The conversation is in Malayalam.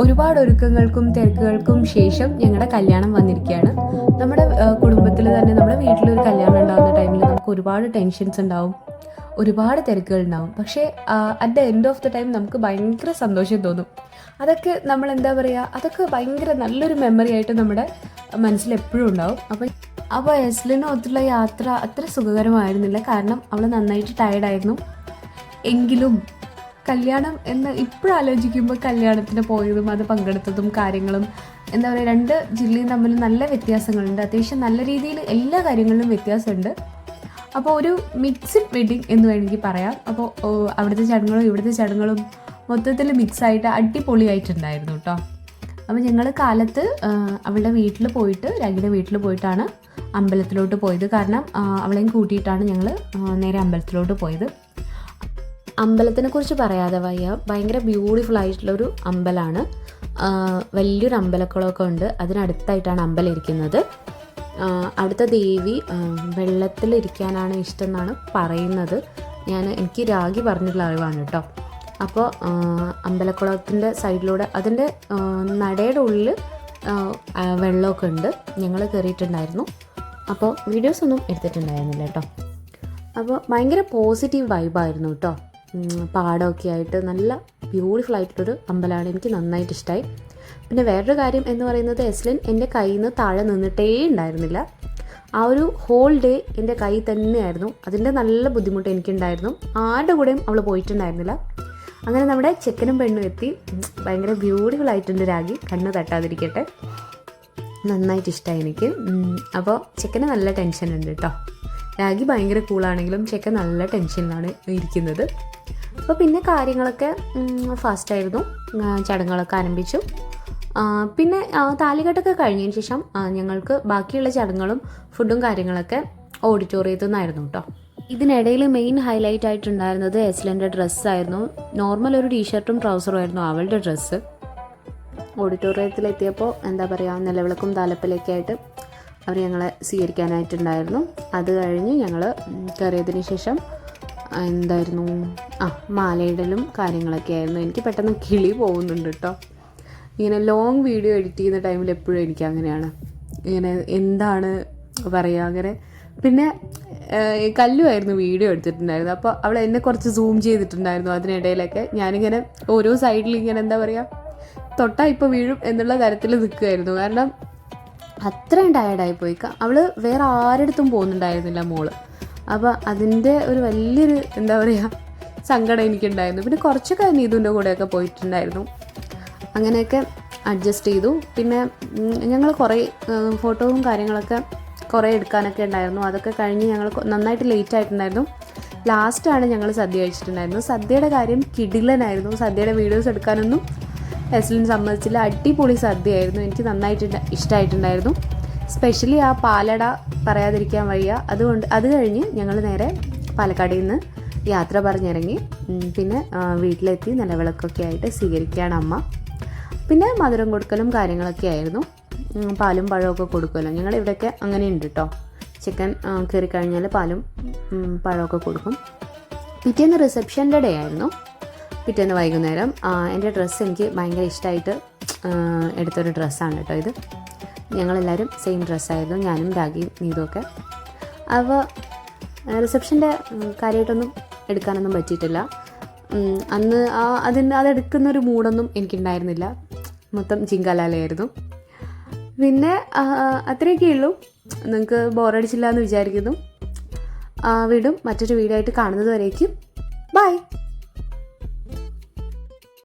ഒരുപാട് ഒരുക്കങ്ങൾക്കും തിരക്കുകൾക്കും ശേഷം ഞങ്ങളുടെ കല്യാണം വന്നിരിക്കുകയാണ് നമ്മുടെ കുടുംബത്തിൽ തന്നെ നമ്മുടെ വീട്ടിലൊരു കല്യാണം ഉണ്ടാകുന്ന ടൈമിൽ നമുക്ക് ഒരുപാട് ടെൻഷൻസ് ഉണ്ടാവും. ഒരുപാട് തിരക്കുകൾ ഉണ്ടാവും. പക്ഷേ at the end of the time നമുക്ക് ഭയങ്കര സന്തോഷം തോന്നും. അതൊക്കെ നമ്മൾ എന്താ പറയുക അതൊക്കെ ഭയങ്കര നല്ലൊരു മെമ്മറി ആയിട്ട് നമ്മുടെ മനസ്സിൽ എപ്പോഴും ഉണ്ടാവും. അപ്പം അപ്പോൾ എസ്ലിനൊത്തുള്ള യാത്ര അത്ര സുഖകരമായിരുന്നില്ല. കാരണം അവൾ നന്നായിട്ട് ടയർഡായിരുന്നു എങ്കിലും കല്യാണം എന്ന് ഇപ്പോഴും ആലോചിക്കുമ്പോൾ കല്യാണത്തിന് പോയതും അത് പങ്കെടുത്തതും കാര്യങ്ങളും എന്താ പറയുക രണ്ട് ജില്ലയും തമ്മിൽ നല്ല വ്യത്യാസങ്ങളുണ്ട്. അത്യാവശ്യം നല്ല രീതിയിൽ എല്ലാ കാര്യങ്ങളിലും വ്യത്യാസമുണ്ട്. അപ്പോൾ ഒരു മിക്സ്ഡ് വെഡിങ് എന്ന് വേണമെങ്കിൽ പറയാം. അപ്പോൾ അവിടുത്തെ ചടങ്ങുകളും ഇവിടുത്തെ ചടങ്ങുകളും മൊത്തത്തിൽ മിക്സായിട്ട് അടിപൊളിയായിട്ടുണ്ടായിരുന്നു കേട്ടോ അപ്പോൾ ഞങ്ങൾ കാലത്ത് അവളുടെ വീട്ടിൽ പോയിട്ട് രാഗിയുടെ വീട്ടിൽ പോയിട്ടാണ് അമ്പലത്തിലോട്ട് പോയത്. കാരണം അവളെയും കൂട്ടിയിട്ടാണ് ഞങ്ങൾ നേരെ അമ്പലത്തിലോട്ട് പോയത്. അമ്പലത്തിനെ കുറിച്ച് പറയാതെ വയ്യ. ഭയങ്കര ബ്യൂട്ടിഫുൾ ആയിട്ടുള്ളൊരു അമ്പലമാണ് വലിയൊരു അമ്പലക്കുളമൊക്കെ ഉണ്ട്. അതിനടുത്തായിട്ടാണ് അമ്പലം ഇരിക്കുന്നത്. അടുത്ത ദേവി വെള്ളത്തിൽ ഇരിക്കാനാണ് ഇഷ്ടം എന്നാണ് പറയുന്നത്. ഞാൻ എനിക്ക് രാഗി പറഞ്ഞിട്ടുള്ള അറിവാണ് കേട്ടോ. അപ്പോൾ അമ്പലക്കുളത്തിന്റെ സൈഡിലൂടെ അതിന്റെ നടയുടെ ഉള്ളിൽ വെള്ളമൊക്കെ ഉണ്ട്. ഞങ്ങൾ കയറിയിട്ടുണ്ടായിരുന്നു അപ്പോൾ വീഡിയോസ് ഒന്നും എടുത്തിട്ടുണ്ടായിരുന്നില്ല കേട്ടോ. അപ്പോൾ ഭയങ്കര പോസിറ്റീവ് വൈബായിരുന്നു കേട്ടോ. പാടമൊക്കെ ആയിട്ട് നല്ല ബ്യൂട്ടിഫുൾ ആയിട്ടുള്ളൊരു അമ്പലമാണ് എനിക്ക് നന്നായിട്ട് ഇഷ്ടമായി പിന്നെ വേറൊരു കാര്യം എന്ന് പറയുന്നത് എസ്ലിൻ എന്റെ കയ്യിൽ നിന്ന് താഴെ നിന്നിട്ടേ ഉണ്ടായിരുന്നില്ല. ആ ഒരു ഹോൾ ഡേ എന്റെ കൈ തന്നെയായിരുന്നു. അതിന്റെ നല്ല ബുദ്ധിമുട്ട് എനിക്കുണ്ടായിരുന്നു. ആരുടെ കൂടെയും അവൾ പോയിട്ടുണ്ടായിരുന്നില്ല. അങ്ങനെ നമ്മുടെ ചെക്കനും പെണ്ണും എത്തി. ഭയങ്കര ബ്യൂട്ടിഫുൾ ആയിട്ടുണ്ട് രാഗി കണ്ണ് തട്ടാതിരിക്കട്ടെ. നന്നായിട്ട് ഇഷ്ടമായി എനിക്ക് അപ്പോൾ ചെക്കന് നല്ല ടെൻഷൻ ഉണ്ട് കേട്ടോ. രാഗി ഭയങ്കര കൂളാണെങ്കിലും ചെക്കൻ നല്ല ടെൻഷനിലാണ് ഇരിക്കുന്നത്. അപ്പോൾ പിന്നെ കാര്യങ്ങളൊക്കെ ഫാസ്റ്റായിരുന്നു ചടങ്ങുകളൊക്കെ ആരംഭിച്ചു. പിന്നെ താലികെട്ടൊക്കെ കഴിഞ്ഞതിന് ശേഷം ഞങ്ങൾക്ക് ബാക്കിയുള്ള ചടങ്ങുകളും ഫുഡും കാര്യങ്ങളൊക്കെ ഓഡിറ്റോറിയത്തിൽ നിന്നായിരുന്നു കേട്ടോ. ഇതിനിടയിൽ മെയിൻ ഹൈലൈറ്റ് ആയിട്ടുണ്ടായിരുന്നത് എസ്ലിന്റെ ഡ്രസ്സായിരുന്നു നോർമൽ ഒരു ടീഷർട്ടും ട്രൗസറും ആയിരുന്നു അവളുടെ ഡ്രസ്സ് ഓഡിറ്റോറിയത്തിലെത്തിയപ്പോൾ എന്താ പറയുക നിലവിളക്കും താലപ്പിലേക്കായിട്ട് അവർ ഞങ്ങളെ സ്വീകരിക്കാനായിട്ടുണ്ടായിരുന്നു. അത് കഴിഞ്ഞ് ഞങ്ങൾ കയറിയതിന് ശേഷം എന്തായിരുന്നു? ആ മാലയിടലും കാര്യങ്ങളൊക്കെ ആയിരുന്നു. എനിക്ക് പെട്ടെന്ന് കിളി പോകുന്നുണ്ട് കേട്ടോ ഇങ്ങനെ ലോങ് വീഡിയോ എഡിറ്റ് ചെയ്യുന്ന ടൈമിൽ എപ്പോഴും എനിക്ക് അങ്ങനെയാണ്. ഇങ്ങനെ എന്താണ് പറയുക അങ്ങനെ പിന്നെ കല്ലുമായിരുന്നു വീഡിയോ എടുത്തിട്ടുണ്ടായിരുന്നത്. അപ്പോൾ അവൾ എന്നെ കുറച്ച് സൂം ചെയ്തിട്ടുണ്ടായിരുന്നു അതിനിടയിലൊക്കെ. ഞാനിങ്ങനെ ഓരോ സൈഡിൽ ഇങ്ങനെ എന്താ പറയുക തൊട്ടാ ഇപ്പോൾ വീഴും എന്നുള്ള തരത്തിൽ നിൽക്കുമായിരുന്നു കാരണം അത്രയും ടയർഡായി പോയി. അവൾ വേറെ ആരെടുത്തും പോകുന്നുണ്ടായിരുന്നില്ല മോൾ. അപ്പോൾ അതിന്റെ ഒരു വലിയൊരു എന്താ പറയുക സങ്കടം എനിക്കുണ്ടായിരുന്നു. പിന്നെ കുറച്ചൊക്കെ നീതുവിന്റെ കൂടെയൊക്കെ പോയിട്ടുണ്ടായിരുന്നു. അങ്ങനെയൊക്കെ അഡ്ജസ്റ്റ് ചെയ്തു. പിന്നെ ഞങ്ങൾ കുറേ ഫോട്ടോവും കാര്യങ്ങളൊക്കെ കുറേ എടുക്കാനൊക്കെ ഉണ്ടായിരുന്നു. അതൊക്കെ കഴിഞ്ഞ് ഞങ്ങൾ നന്നായിട്ട് ലേറ്റ് ആയിട്ടുണ്ടായിരുന്നു. ലാസ്റ്റാണ് ഞങ്ങൾ സദ്യ കഴിച്ചിട്ടുണ്ടായിരുന്നു സദ്യയുടെ കാര്യം കിടിലനായിരുന്നു. സദ്യയുടെ വീഡിയോസ് എടുക്കാനൊന്നും എസ്ലിൻ സമ്മതിച്ചില്ല. അടിപൊളി സദ്യയായിരുന്നു. എനിക്ക് നന്നായിട്ട് ഇഷ്ടമായിട്ടുണ്ടായിരുന്നു സ്പെഷ്യലി ആ പാലട പറയാതിരിക്കാൻ വയ്യ. അതുകൊണ്ട് അത് കഴിഞ്ഞ് ഞങ്ങൾ നേരെ പാലക്കാടിൽ നിന്ന് യാത്ര പറഞ്ഞിറങ്ങി. പിന്നെ വീട്ടിലെത്തി. നിലവിളക്കൊക്കെ ആയിട്ട് സ്വീകരിക്കുകയാണ് അമ്മ. പിന്നെ മധുരം കൊടുക്കലും കാര്യങ്ങളൊക്കെ ആയിരുന്നു. പാലും പഴമൊക്കെ കൊടുക്കുമല്ലോ. ഞങ്ങൾ ഇവിടെയൊക്കെ അങ്ങനെ ഉണ്ട് കേട്ടോ ചിക്കൻ കയറി കഴിഞ്ഞാൽ പാലും പഴമൊക്കെ കൊടുക്കും. പിറ്റേന്ന് റിസപ്ഷന്റെ ഡേ ആയിരുന്നു. പിറ്റേന്ന് വൈകുന്നേരം എന്റെ ഡ്രസ്സ് എനിക്ക് ഭയങ്കര ഇഷ്ടമായിട്ട് എടുത്തൊരു ഡ്രസ്സാണ് കേട്ടോ ഇത്. ഞങ്ങളെല്ലാവരും സെയിം ഡ്രസ്സായിരുന്നു ഞാനും രാഗിയും നീതുമൊക്കെ അപ്പോൾ റിസപ്ഷന്റെ കാര്യമായിട്ടൊന്നും എടുക്കാനൊന്നും പറ്റിയിട്ടില്ല. അന്ന് ആ അതിന് അതെടുക്കുന്നൊരു മൂഡൊന്നും എനിക്കുണ്ടായിരുന്നില്ല. മൊത്തം ചിങ്കാലാലയായിരുന്നു. പിന്നെ അത്രയൊക്കെ ഉള്ളൂ. നിങ്ങൾക്ക് ബോറടിച്ചില്ല എന്ന് വിചാരിക്കുന്നു. വീണ്ടും മറ്റൊരു വീടായിട്ട് കാണുന്നത് വരേക്കും. ബൈ